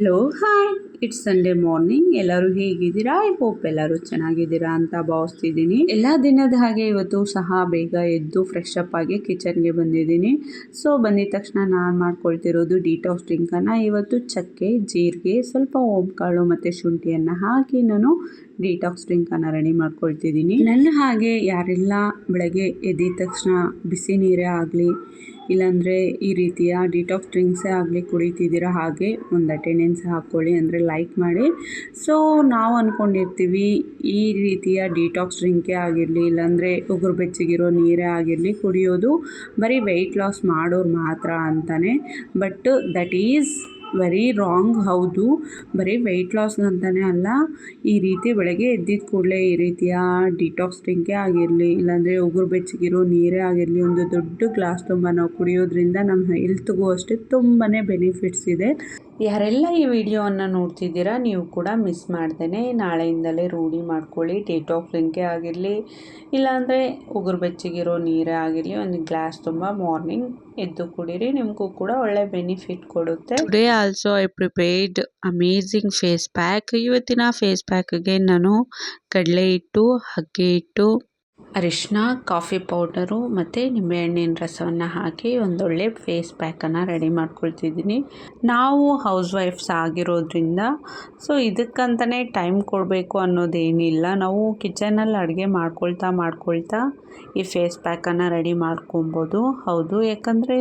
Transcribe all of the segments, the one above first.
Hello hi it's Sunday morning ಎಲ್ಲರೂ ಹೇಗಿದ್ದೀರಾ? I hope ಎಲ್ಲರೂ ಚೆನ್ನಾಗಿದ್ದೀರಾ ಅಂತ ಭಾವಿಸ್ತಿದ್ದೀನಿ. ಎಲ್ಲ ದಿನದ ಹಾಗೆ ಇವತ್ತು ಸಹ ಬೇಗ ಎದ್ದು ಫ್ರೆಶ್ ಅಪ್ ಆಗಿ ಕಿಚನ್ಗೆ ಬಂದಿದ್ದೀನಿ. ಸೊ ಬಂದಿದ ತಕ್ಷಣ ನಾನು ಮಾಡ್ಕೊಳ್ತಿರೋದು ಡಿಟಾಕ್ಸ್ ಡ್ರಿಂಕನ್ನು ಇವತ್ತು ಚಕ್ಕೆ, ಜೀರಿಗೆ, ಸ್ವಲ್ಪ ಓಂಕಾಳು ಮತ್ತು ಶುಂಠಿಯನ್ನು ಹಾಕಿ ನಾನು ಡಿಟಾಕ್ಸ್ ಡ್ರಿಂಕನ್ನು ರೆಡಿ ಮಾಡ್ಕೊಳ್ತಿದ್ದೀನಿ. ನನ್ನ ಹಾಗೆ ಯಾರೆಲ್ಲ ಬೆಳಗ್ಗೆ ಎದ್ದಿದ ತಕ್ಷಣ ಬಿಸಿ ನೀರೇ ಆಗಲಿ ಇಲ್ಲಾಂದರೆ ಈ ರೀತಿಯ ಡಿಟಾಕ್ಸ್ ಡ್ರಿಂಕ್ಸೇ ಆಗಲಿ ಕುಡಿತಿದ್ದೀರ ಹಾಗೆ ಒಂದು ಅಟೆಂಡೆನ್ಸ್ ಹಾಕ್ಕೊಳ್ಳಿ ಅಂದರೆ ಲೈಕ್ ಮಾಡಿ. ಸೊ ನಾವು ಅಂದ್ಕೊಂಡಿರ್ತೀವಿ ಈ ರೀತಿಯ ಡಿಟಾಕ್ಸ್ ಡ್ರಿಂಕೇ ಆಗಿರಲಿ ಇಲ್ಲಾಂದರೆ ಉಗುರು ಬೆಚ್ಚಗಿರೋ ನೀರೇ ಆಗಿರಲಿ ಕುಡಿಯೋದು ಬರೀ ವೆಯ್ಟ್ ಲಾಸ್ ಮಾಡೋರು ಮಾತ್ರ ಅಂತಲೇ but that is very wrong ಹೌದು. ಬರೀ ವೆಯ್ಟ್ ಲಾಸ್ ಅಂತಲೇ ಅಲ್ಲ, ಈ ರೀತಿ ಬೆಳಗ್ಗೆ ಎದ್ದಿದ ಕೂಡಲೇ ಈ ರೀತಿಯ ಡಿಟಾಕ್ಸ್ ಡ್ರಿಂಕೇ ಆಗಿರಲಿ, ಇಲ್ಲಾಂದರೆ ಉಗುರು ಬೆಚ್ಚಗಿರೋ ನೀರೇ ಆಗಿರಲಿ, ಒಂದು ದೊಡ್ಡ ಗ್ಲಾಸ್ ತುಂಬ ನಾವು ಕುಡಿಯೋದ್ರಿಂದ ನಮ್ಮ ಹೆಲ್ತ್ಗೂ ಅಷ್ಟೇ ತುಂಬಾ ಬೆನಿಫಿಟ್ಸ್ ಇದೆ. ಯಾರೆಲ್ಲ ಈ ವಿಡಿಯೋವನ್ನು ನೋಡ್ತಿದ್ದೀರಾ, ನೀವು ಕೂಡ ಮಿಸ್ ಮಾಡ್ದೇನೆ. ನಾಳೆಯಿಂದಲೇ ರೂಢಿ ಮಾಡ್ಕೊಳ್ಳಿ. ಡೇಟ್ ಆಫ್ ಲಿಂಕೆ ಆಗಿರಲಿ, ಇಲ್ಲಾಂದರೆ ಉಗುರು ಬೆಚ್ಚಗಿರೋ ನೀರೇ ಆಗಿರಲಿ, ಒಂದು ಗ್ಲಾಸ್ ತುಂಬ ಮಾರ್ನಿಂಗ್ ಎದ್ದು ಕುಡೀರಿ. ನಿಮಗೂ ಕೂಡ ಒಳ್ಳೆ ಬೆನಿಫಿಟ್ ಕೊಡುತ್ತೆ. Today also I prepared amazing face pack ಇವತ್ತಿನ ಫೇಸ್ ಪ್ಯಾಕ್ಗೆ ನಾನು ಕಡಲೆ ಹಿಟ್ಟು, ಅಕ್ಕಿ ಹಿಟ್ಟು ಅರಿಶಿನ ಕಾಫಿ ಪೌಡರು ಮತ್ತು ನಿಂಬೆಹಣ್ಣಿನ ರಸವನ್ನು ಹಾಕಿ ಒಂದೊಳ್ಳೆ ಫೇಸ್ ಪ್ಯಾಕನ್ನು ರೆಡಿ ಮಾಡ್ಕೊಳ್ತಿದ್ದೀನಿ. ನಾವು ಹೌಸ್ ವೈಫ್ಸ್ ಆಗಿರೋದ್ರಿಂದ ಸೊ ಇದಕ್ಕಂತಲೇ ಟೈಮ್ ಕೊಡಬೇಕು ಅನ್ನೋದೇನಿಲ್ಲ. ನಾವು ಕಿಚನಲ್ಲಿ ಅಡುಗೆ ಮಾಡ್ಕೊಳ್ತಾ ಮಾಡ್ಕೊಳ್ತಾ ಈ ಫೇಸ್ ಪ್ಯಾಕನ್ನು ರೆಡಿ ಮಾಡ್ಕೊಬೋದು. ಹೌದು, ಯಾಕಂದರೆ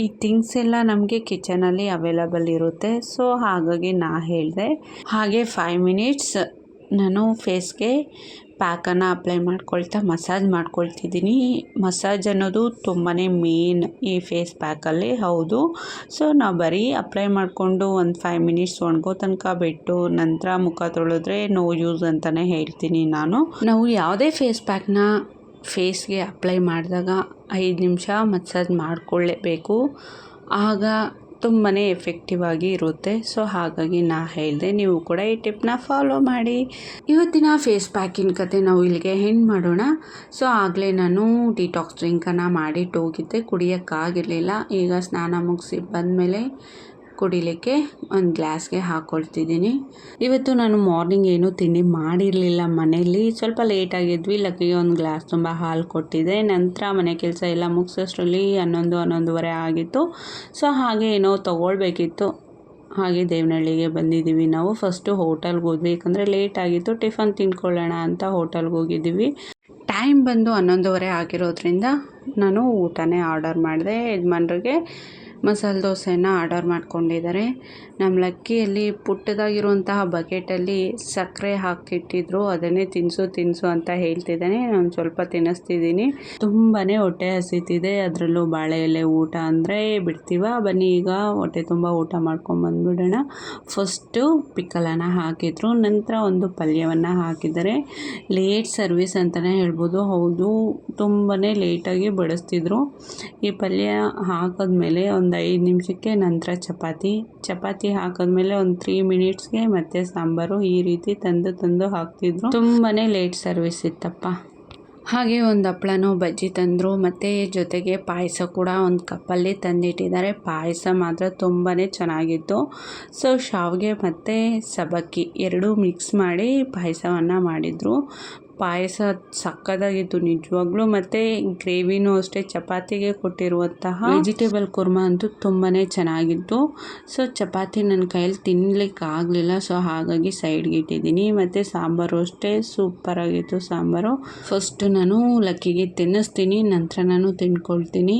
ಈ ಥಿಂಗ್ಸ್ ಎಲ್ಲ ನಮಗೆ ಕಿಚನಲ್ಲಿ ಅವೈಲಬಲ್ ಇರುತ್ತೆ. ಸೊ ಹಾಗಾಗಿ ನಾ ಹೇಳಿದೆ, ಹಾಗೆ ಫೈವ್ ಮಿನಿಟ್ಸ್ ನಾನು ಫೇಸ್ಗೆ ಪ್ಯಾಕನ್ನು ಅಪ್ಲೈ ಮಾಡ್ಕೊಳ್ತಾ ಮಸಾಜ್ ಮಾಡ್ಕೊಳ್ತಿದ್ದೀನಿ. ಮಸಾಜ್ ಅನ್ನೋದು ತುಂಬಾ ಮೇನ್ ಈ ಫೇಸ್ ಪ್ಯಾಕಲ್ಲಿ ಹೌದು. ಸೊ ನಾವು ಬರೀ ಅಪ್ಲೈ ಮಾಡಿಕೊಂಡು ಒಂದು ಫೈವ್ ಮಿನಿಟ್ಸ್ ಒಣಗೋ ತನಕ ಬಿಟ್ಟು ನಂತರ ಮುಖ ತೊಳೆದ್ರೆ ನೋ ಯೂಸ್ ಅಂತಲೇ ಹೇಳ್ತೀನಿ ನಾನು. ನಾವು ಯಾವುದೇ ಫೇಸ್ ಪ್ಯಾಕ್ನ ಫೇಸ್ಗೆ ಅಪ್ಲೈ ಮಾಡಿದಾಗ ಐದು ನಿಮಿಷ ಮಸಾಜ್ ಮಾಡಿಕೊಳ್ಳೇಬೇಕು ಆಗ ತುಂಬಾ ಎಫೆಕ್ಟಿವ್ ಆಗಿ ಇರುತ್ತೆ. ಸೊ ಹಾಗಾಗಿ ನಾ ಹೇಳಿದೆ, ನೀವು ಕೂಡ ಈ ಟಿಪ್ನ ಫಾಲೋ ಮಾಡಿ. ಇವತ್ತಿನ ಫೇಸ್ ಪ್ಯಾಕಿನ ಕತೆ ನಾವು ಇಲ್ಲಿಗೆ ಹೆಣ್ಣು ಮಾಡೋಣ. ಸೊ ಆಗಲೇ ನಾನು ಡಿಟಾಕ್ಸ್ ಡ್ರಿಂಕನ್ನು ಮಾಡಿಟ್ಟು ಹೋಗಿದ್ದೆ. ಕುಡಿಯೋಕ್ಕಾಗಿರಲಿಲ್ಲ ಈಗ ಸ್ನಾನ ಮುಗಿಸಿ ಬಂದಮೇಲೆ ಕುಡಿಲಿಕ್ಕೆ ಒಂದು ಗ್ಲಾಸ್ಗೆ ಹಾಕ್ಕೊಳ್ತಿದ್ದೀನಿ ಇವತ್ತು ನಾನು ಮಾರ್ನಿಂಗ್ ಏನೂ ತಿಂಡಿ ಮಾಡಿರಲಿಲ್ಲ ಮನೆಯಲ್ಲಿ. ಸ್ವಲ್ಪ ಲೇಟಾಗಿದ್ವಿ ಲಕ್ಕಿಗೆ ಒಂದು ಗ್ಲಾಸ್ ತುಂಬ ಹಾಲು ಕೊಟ್ಟಿದ್ದೆ. ನಂತರ ಮನೆ ಕೆಲಸ ಎಲ್ಲ ಮುಗಿಸೋಷ್ಟರಲ್ಲಿ ಹನ್ನೊಂದು, ಹನ್ನೊಂದುವರೆ ಆಗಿತ್ತು. ಸೊ, ಹಾಗೆ ಏನೋ ತೊಗೊಳ್ಬೇಕಿತ್ತು. ಹಾಗೆ ದೇವನಹಳ್ಳಿಗೆ ಬಂದಿದ್ದೀವಿ ನಾವು. ಫಸ್ಟು ಹೋಟೆಲ್ಗೆ ಹೋದ್ವಿ, ಯಾಕಂದರೆ ಲೇಟ್ ಆಗಿತ್ತು. ಟಿಫನ್ ತಿನ್ಕೊಳ್ಳೋಣ ಅಂತ ಹೋಟೆಲ್ಗೆ ಹೋಗಿದ್ದೀವಿ. ಟೈಮ್ ಬಂದು ಹನ್ನೊಂದುವರೆ ಆಗಿರೋದ್ರಿಂದ ನಾನು ಊಟನೇ ಆರ್ಡರ್ ಮಾಡಿದೆ. ಯಜಮಾನ್ರಿಗೆ ಮಸಾಲೆ ದೋಸೆನ ಆರ್ಡರ್ ಮಾಡ್ಕೊಂಡಿದ್ದಾರೆ. ನಮ್ಮ ಲಕ್ಕಿಯಲ್ಲಿ ಪುಟ್ಟದಾಗಿರುವಂತಹ ಬಕೆಟಲ್ಲಿ ಸಕ್ಕರೆ ಹಾಕಿಟ್ಟಿದ್ರು. ಅದನ್ನೇ ತಿನ್ನಿಸು ತಿನ್ನಿಸು ಅಂತ ಹೇಳ್ತಿದ್ದಾನೆ. ನಾನು ಸ್ವಲ್ಪ ತಿನ್ನಿಸ್ತಿದ್ದೀನಿ. ತುಂಬಾ ಹೊಟ್ಟೆ ಹಸಿತಿದೆ. ಅದರಲ್ಲೂ ಬಾಳೆ ಎಲೆ ಊಟ ಅಂದರೆ ಬಿಡ್ತೀವ? ಬನ್ನಿ ಈಗ ಹೊಟ್ಟೆ ತುಂಬ ಊಟ ಮಾಡ್ಕೊಂಬಂದ್ಬಿಡೋಣ ಫಸ್ಟು ಪಿಕ್ಕಲನ್ನು ಹಾಕಿದ್ರು. ನಂತರ ಒಂದು ಪಲ್ಯವನ್ನು ಹಾಕಿದ್ದಾರೆ. ಲೇಟ್ ಸರ್ವಿಸ್ ಅಂತಲೇ ಹೇಳ್ಬೋದು. ಹೌದು ತುಂಬಾ ಲೇಟಾಗಿ ಬಡಿಸ್ತಿದ್ರು. ಈ ಪಲ್ಯ ಹಾಕಿದ್ಮೇಲೆ ಒಂದು ಐದು ನಿಮಿಷಕ್ಕೆ ನಂತರ ಚಪಾತಿ. ಚಪಾತಿ ಹಾಕಿದ್ಮೇಲೆ ಒಂದು ತ್ರೀ ಮಿನಿಟ್ಸ್ಗೆ ಮತ್ತೆ ಸಾಂಬಾರು ಈ ರೀತಿ ತಂದು ತಂದು ಹಾಕ್ತಿದ್ರು. ತುಂಬಾ ಲೇಟ್ ಸರ್ವಿಸ್ ಇತ್ತಪ್ಪ. ಹಾಗೆ ಒಂದು ಹಪ್ಪಳನೂ ಬಜ್ಜಿ ತಂದರು. ಮತ್ತು ಜೊತೆಗೆ ಪಾಯಸ ಕೂಡ ಒಂದು ಕಪ್ಪಲ್ಲಿ ತಂದಿಟ್ಟಿದ್ದಾರೆ. ಪಾಯಸ ಮಾತ್ರ ತುಂಬಾ ಚೆನ್ನಾಗಿತ್ತು. ಸೊ ಶಾವಿಗೆ ಮತ್ತು ಸಬಕ್ಕಿ ಎರಡೂ ಮಿಕ್ಸ್ ಮಾಡಿ ಪಾಯಸವನ್ನು ಮಾಡಿದರು. ಪಾಯಸ ಸಕ್ಕತ್ತಾಗಿತ್ತು ನಿಜವಾಗ್ಲೂ, ಮತ್ತು ಗ್ರೇವಿನೂ ಅಷ್ಟೇ, ಚಪಾತಿಗೆ ಕೊಟ್ಟಿರುವಂತಹ ವೆಜಿಟೇಬಲ್ ಕುರ್ಮಾ ಅಂತೂ ತುಂಬಾ ಚೆನ್ನಾಗಿತ್ತು. ಸೊ, ಚಪಾತಿ ನನ್ನ ಕೈಯಲ್ಲಿ ತಿನ್ಲಿಕ್ಕೆ ಆಗಲಿಲ್ಲ, ಸೊ ಹಾಗಾಗಿ ಸೈಡ್ಗೆ ಇಟ್ಟಿದ್ದೀನಿ. ಮತ್ತು ಸಾಂಬಾರು ಅಷ್ಟೇ ಸೂಪರಾಗಿತ್ತು ಸಾಂಬಾರು. ಫಸ್ಟ್ ನಾನು ಲಕ್ಕಿಗೆ ತಿನ್ನಿಸ್ತೀನಿ, ನಂತರ ನಾನು ತಿನ್ಕೊಳ್ತೀನಿ.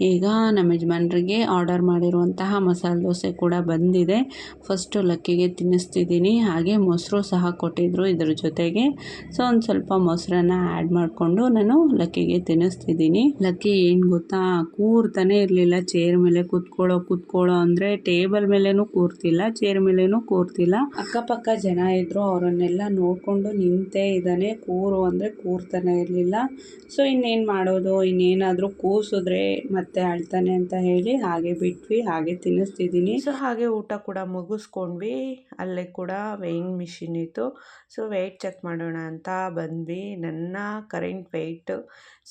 ಈಗ ನಮ್ಮ ಯಜಮಾನ್ರಿಗೆ ಆರ್ಡರ್ ಮಾಡಿರುವಂತಹ ಮಸಾಲೆ ದೋಸೆ ಕೂಡ ಬಂದಿದೆ. ಫಸ್ಟು ಲಕ್ಕಿಗೆ ತಿನ್ನಿಸ್ತಿದ್ದೀನಿ, ಹಾಗೆ ಮೊಸರು ಸಹ ಕೊಟ್ಟಿದ್ದರು ಇದ್ರ ಜೊತೆಗೆ. ಸೊ ಒಂದು ಮೊಸರನ್ನ ಆ್ಯಡ್ ಮಾಡಿಕೊಂಡು ನಾನು ಲಕ್ಕಿಗೆ ತಿನ್ನಿಸ್ತಿದ್ದೀನಿ. ಲಕ್ಕಿ ಏನು ಗೊತ್ತಾ? ಕೂರ್ತಾನೆ ಇರಲಿಲ್ಲ. ಚೇರ್ ಮೇಲೆ ಕೂತ್ಕೊಳ್ಳೋ ಕೂತ್ಕೊಳ್ಳೋ ಅಂದರೆ ಟೇಬಲ್ ಮೇಲೇನೂ ಕೂರ್ತಿಲ್ಲ ಚೇರ್ ಮೇಲೇನೂ ಕೂರ್ತಿಲ್ಲ. ಅಕ್ಕಪಕ್ಕ ಜನ ಇದ್ದರು ಅವರನ್ನೆಲ್ಲ ನೋಡಿಕೊಂಡು ನಿಂತೇ ಇದ್ದಾನೆ. ಕೂರು ಅಂದರೆ ಕೂರ್ತಾನೆ ಇರಲಿಲ್ಲ. ಸೊ ಇನ್ನೇನು ಮಾಡೋದು? ಇನ್ನೇನಾದರೂ ಕೂಸಿದ್ರೆ ಮತ್ತೆ ಅಳ್ತಾನೆ ಅಂತ ಹೇಳಿ ಹಾಗೆ ಬಿಟ್ವಿ, ಹಾಗೆ ತಿನ್ನಿಸ್ತಿದ್ದೀನಿ. ಸೊ ಹಾಗೆ ಊಟ ಕೂಡ ಮುಗಿಸ್ಕೊಂಡ್ವಿ. ಅಲ್ಲೇ ಕೂಡ ವೇಯಿಂಗ್ ಮಿಷಿನ್ ಇತ್ತು. ಸೊ ವೆಯ್ಟ್ ಚೆಕ್ ಮಾಡೋಣ ಅಂತ ಬಂದು ನನ್ನ current weight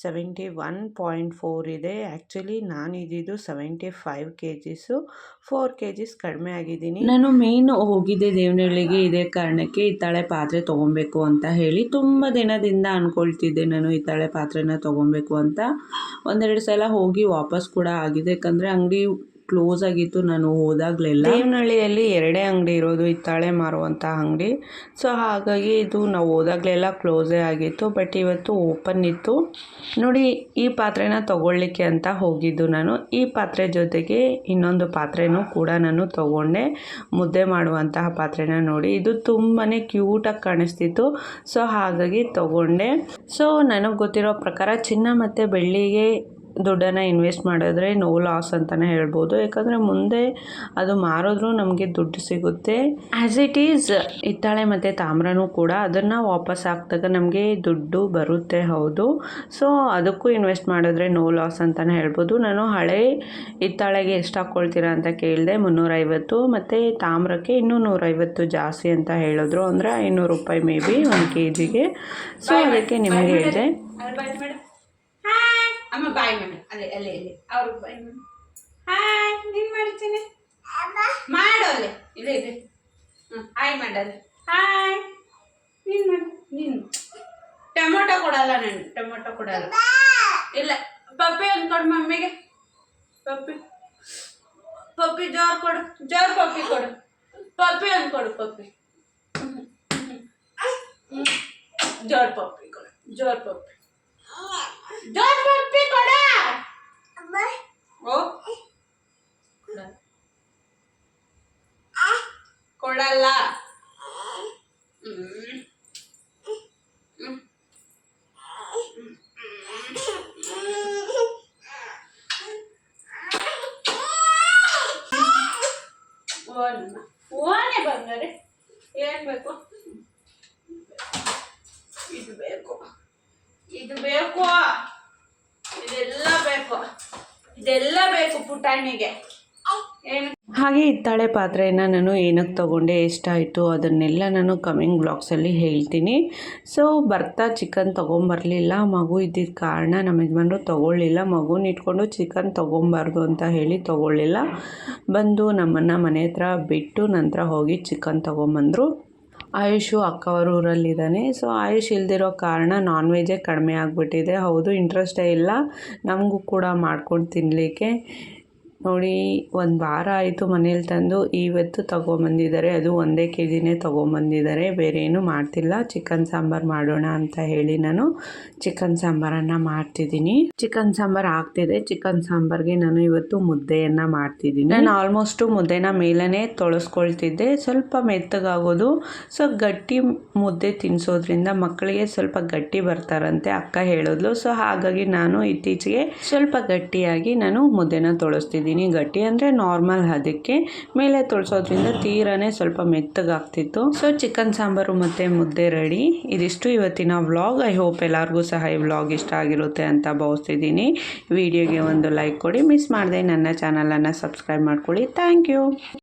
seventy one point four ಇದೆ. ಆ್ಯಕ್ಚುಲಿ ನಾನು ಇದ್ದಿದ್ದು seventy five K Gs four K Gs ಕಡಿಮೆ ಆಗಿದ್ದೀನಿ. ನಾನು ಮೇನ್ ಹೋಗಿದ್ದೆ ದೇವನಹಳ್ಳಿಗೆ ಇದೇ ಕಾರಣಕ್ಕೆ ಹಿತ್ತಾಳೆ ಪಾತ್ರೆ ತೊಗೊಬೇಕು ಅಂತ ಹೇಳಿ ತುಂಬ ದಿನದಿಂದ ಅಂದ್ಕೊಳ್ತಿದ್ದೆ ನಾನು ಹಿತ್ತಾಳೆ ಪಾತ್ರೆನ ತೊಗೊಬೇಕು ಅಂತ. ಒಂದೆರಡು ಸಲ ಹೋಗಿ ವಾಪಸ್ ಕೂಡ ಆಗಿದೆ. ಯಾಕಂದರೆ ಅಂಗಡಿ ಕ್ಲೋಸ್ ಆಗಿತ್ತು, ನಾನು ಹೋದಾಗಲೆಲ್ಲ. ದೇವನಹಳ್ಳಿಯಲ್ಲಿ ಎರಡೇ ಅಂಗಡಿ ಇರೋದು, ಹಿತ್ತಾಳೆ ಮಾರುವಂಥ ಅಂಗಡಿ. ಸೊ ಹಾಗಾಗಿ ಇದು ನಾವು ಹೋದಾಗಲೆಲ್ಲ ಕ್ಲೋಸೇ ಆಗಿತ್ತು ಬಟ್ ಇವತ್ತು ಓಪನ್ ಇತ್ತು. ನೋಡಿ, ಈ ಪಾತ್ರೆನ ತಗೊಳ್ಳಿಕ್ಕೆ ಅಂತ ಹೋಗಿದ್ದು ನಾನು. ಈ ಪಾತ್ರೆ ಜೊತೆಗೆ ಇನ್ನೊಂದು ಪಾತ್ರೆನೂ ಕೂಡ ನಾನು ತಗೊಂಡೆ. ಮುದ್ದೆ ಮಾಡುವಂತಹ ಪಾತ್ರೆನ ನೋಡಿ. ಇದು ತುಂಬಾ ಕ್ಯೂಟಾಗಿ ಕಾಣಿಸ್ತಿತ್ತು. ಸೊ ಹಾಗಾಗಿ ತಗೊಂಡೆ. ಸೊ ನನಗೆ ಗೊತ್ತಿರೋ ಪ್ರಕಾರ ಚಿನ್ನ ಮತ್ತು ಬೆಳ್ಳಿಗೆ ದುಡ್ಡನ್ನು ಇನ್ವೆಸ್ಟ್ ಮಾಡಿದ್ರೆ ನೋ ಲಾಸ್ ಅಂತಲೇ ಹೇಳ್ಬೋದು. ಯಾಕಂದರೆ ಮುಂದೆ ಅದು ಮಾರಿದ್ರೂ ನಮಗೆ ದುಡ್ಡು ಸಿಗುತ್ತೆ. ಆ್ಯಸ್ ಇಟ್ ಈಸ್ ಹಿತ್ತಾಳೆ ಮತ್ತು ತಾಮ್ರನೂ ಕೂಡ ಅದನ್ನು ವಾಪಸ್ ಹಾಕಿದಾಗ ನಮಗೆ ದುಡ್ಡು ಬರುತ್ತೆ ಹೌದು. ಸೊ ಅದಕ್ಕೂ ಇನ್ವೆಸ್ಟ್ ಮಾಡಿದ್ರೆ ನೋ ಲಾಸ್ ಅಂತಲೇ ಹೇಳ್ಬೋದು. ನಾನು ಹಳೆ ಹಿತ್ತಾಳೆಗೆ ಎಷ್ಟು ಹಾಕ್ಕೊಳ್ತೀರಾ ಅಂತ ಕೇಳಿದೆ ಮುನ್ನೂರೈವತ್ತು ಮತ್ತು ತಾಮ್ರಕ್ಕೆ ಇನ್ನೂ ನೂರೈವತ್ತು ಜಾಸ್ತಿ ಅಂತ ಹೇಳಿದ್ರು. ಅಂದರೆ ಐನೂರು ರೂಪಾಯಿ ಮೇ ಬಿ ಒಂದು ಕೆ ಜಿಗೆ ಸೊ ಅದಕ್ಕೆ ನಿಮಗೆ ಹೇಳಿದೆ. ಅಮ್ಮ ಬಾಯ್ ಮಾಡು ಅಲ್ಲೇ ಅಲ್ಲೇ ಅಲ್ಲೇ ಅವ್ರಿಗೆ ಬಾಯ್ ಮಾಡು ಹಾಯ್ ನೀನು ಮಾಡ್ತೀನಿ? ಮಾಡು ಅಲ್ಲೇ. ಇದೆ ಇದೆ ಹ್ಞೂ ಹಾಯ್ ಮಾಡಲ್ಲ ಹಾಯ್ ನೀನು ಮಾಡು ನೀನು ಟೊಮೊಟೊ ಕೊಡಲ್ಲ ನಾನು ಟೊಮೊಟೊ ಕೊಡಲ್ಲ. ಇಲ್ಲ ಪಪ್ಪಿ ಒಂದು ಕೊಡು ಮಮ್ಮಿಗೆ. ಪಪ್ಪಿ. ಪಪ್ಪಿ ಜೋರ್ ಕೊಡು ಜೋರ್ ಪಪ್ಪಿ ಕೊಡು. ಪಪ್ಪಿ ಒಂದು ಕೊಡು ಪಪ್ಪಿ. ಜೋರ್ ಪಪ್ಪಿ ಕೊಡು ಜೋರ್ ಪಪ್ಪಿ. ಜೋರ್ ಪಪ್ಪಿ ಕೊಡ ಓ ಕೊಡ. ಕೊಡಲ್ಲ ಹ್ಮ್. ಹ್ಮ್. ಓನಮ್ಮ ಓನೇ ಬಂದರೆ ಏನ್ ಬೇಕು? ಇದು ಬೇಕು. ಇದು ಬೇಕು. ಇದೆಲ್ಲ ಬೇಕು. ಇದೆಲ್ಲ ಬೇಕು ಪುಟಾಣಿಗೆ. ಹಾಗೆ ಹಿತ್ತಾಳೆ ಪಾತ್ರೆಯನ್ನು ನಾನು ಏನಕ್ಕೆ ತೊಗೊಂಡೆ ಎಷ್ಟಾಯಿತು ಅದನ್ನೆಲ್ಲ ನಾನು ಕಮಿಂಗ್ ಬ್ಲಾಗ್ಸಲ್ಲಿ ಹೇಳ್ತೀನಿ. ಸೊ ಬರ್ತಾ ಚಿಕನ್ ತೊಗೊಂಬರಲಿಲ್ಲ, ಮಗು ಇದ್ದಿದ್ದ ಕಾರಣ ನಮ್ಮ ಯಜಮಾನ್ರು ತೊಗೊಳ್ಳಿಲ್ಲ. ಮಗುನ ಇಟ್ಕೊಂಡು ಚಿಕನ್ ತೊಗೊಬಾರ್ದು ಅಂತ ಹೇಳಿ ತೊಗೊಳ್ಳಿಲ್ಲ. ಬಂದು ನಮ್ಮನ್ನು ಮನೆ ಹತ್ರ ಬಿಟ್ಟು ನಂತರ ಹೋಗಿ ಚಿಕನ್ ತೊಗೊಂಬಂದರು. ಆಯುಷು ಅಕ್ಕವರ ಊರಲ್ಲಿದ್ದಾನೆ. ಸೊ ಆಯುಷ್ ಇಲ್ದಿರೋ ಕಾರಣ ನಾನ್ ವೆಜ್ಜೇ ಕಡಿಮೆ ಆಗಿಬಿಟ್ಟಿದೆ. ಹೌದು ಇಂಟ್ರೆಸ್ಟೇ ಇಲ್ಲ. ನಮಗೂ ಕೂಡ ಮಾಡ್ಕೊಂಡು ತಿನ್ನಲಿಕ್ಕೆ ನೋಡಿ, ಒಂದು ವಾರ ಆಯಿತು ಮನೇಲಿ ತಂದು ಇವತ್ತು ತೊಗೊಂಬಂದಿದ್ದಾರೆ. ಅದು ಒಂದೇ ಕೆ ಜಿನೇ ತೊಗೊಂಬಂದಿದ್ದಾರೆ. ಬೇರೆ ಮಾಡ್ತಿಲ್ಲ. ಚಿಕನ್ ಸಾಂಬಾರು ಮಾಡೋಣ ಅಂತ ಹೇಳಿ ನಾನು ಚಿಕನ್ ಸಾಂಬಾರನ್ನು ಮಾಡ್ತಿದ್ದೀನಿ. ಚಿಕನ್ ಸಾಂಬಾರು ಆಗ್ತಿದೆ. ಚಿಕನ್ ಸಾಂಬಾರ್ಗೆ ನಾನು ಇವತ್ತು ಮುದ್ದೆಯನ್ನು ಮಾಡ್ತಿದ್ದೀನಿ. ನಾನು ಆಲ್ಮೋಸ್ಟು ಮುದ್ದೆನ ಮೇಲೇ ತೊಳಸ್ಕೊಳ್ತಿದ್ದೆ. ಸ್ವಲ್ಪ ಮೆತ್ತಗಾಗೋದು. ಸೊ, ಗಟ್ಟಿ ಮುದ್ದೆ ತಿನ್ನಿಸೋದ್ರಿಂದ ಮಕ್ಕಳಿಗೆ ಸ್ವಲ್ಪ ಗಟ್ಟಿ ಬರ್ತಾರಂತೆ ಅಕ್ಕ ಹೇಳಿದ್ಲು. ಸೊ, ಹಾಗಾಗಿ ನಾನು ಇತ್ತೀಚೆಗೆ ಸ್ವಲ್ಪ ಗಟ್ಟಿಯಾಗಿ ನಾನು ಮುದ್ದೆನ ತೊಳಸ್ತಿದ್ದೀನಿ. ಗಟ್ಟಿ ಅಂದರೆ ನಾರ್ಮಲ್ ಅದಕ್ಕೆ. ಮೇಲೆ ತೊಳ್ಸೋದ್ರಿಂದ ತೀರನೇ ಸ್ವಲ್ಪ ಮೆತ್ತಗಾಗ್ತಿತ್ತು. ಸೊ ಚಿಕನ್ ಸಾಂಬಾರು ಮತ್ತು ಮುದ್ದೆ ರೆಡಿ ಇದಿಷ್ಟು ಇವತ್ತಿನ ವ್ಲಾಗ್ ಐ ಹೋಪ್ ಎಲ್ಲರಿಗೂ ಸಹ ಈ ವ್ಲಾಗ್ ಇಷ್ಟ ಆಗಿರುತ್ತೆ ಅಂತ ಭಾವಿಸ್ತಿದ್ದೀನಿ. ವಿಡಿಯೋಗೆ ಒಂದು ಲೈಕ್ ಕೊಡಿ. ಮಿಸ್ ಮಾಡಿದೆ. ನನ್ನ ಚಾನಲನ್ನು ಸಬ್ಸ್ಕ್ರೈಬ್ ಮಾಡ್ಕೊಳ್ಳಿ. Thank you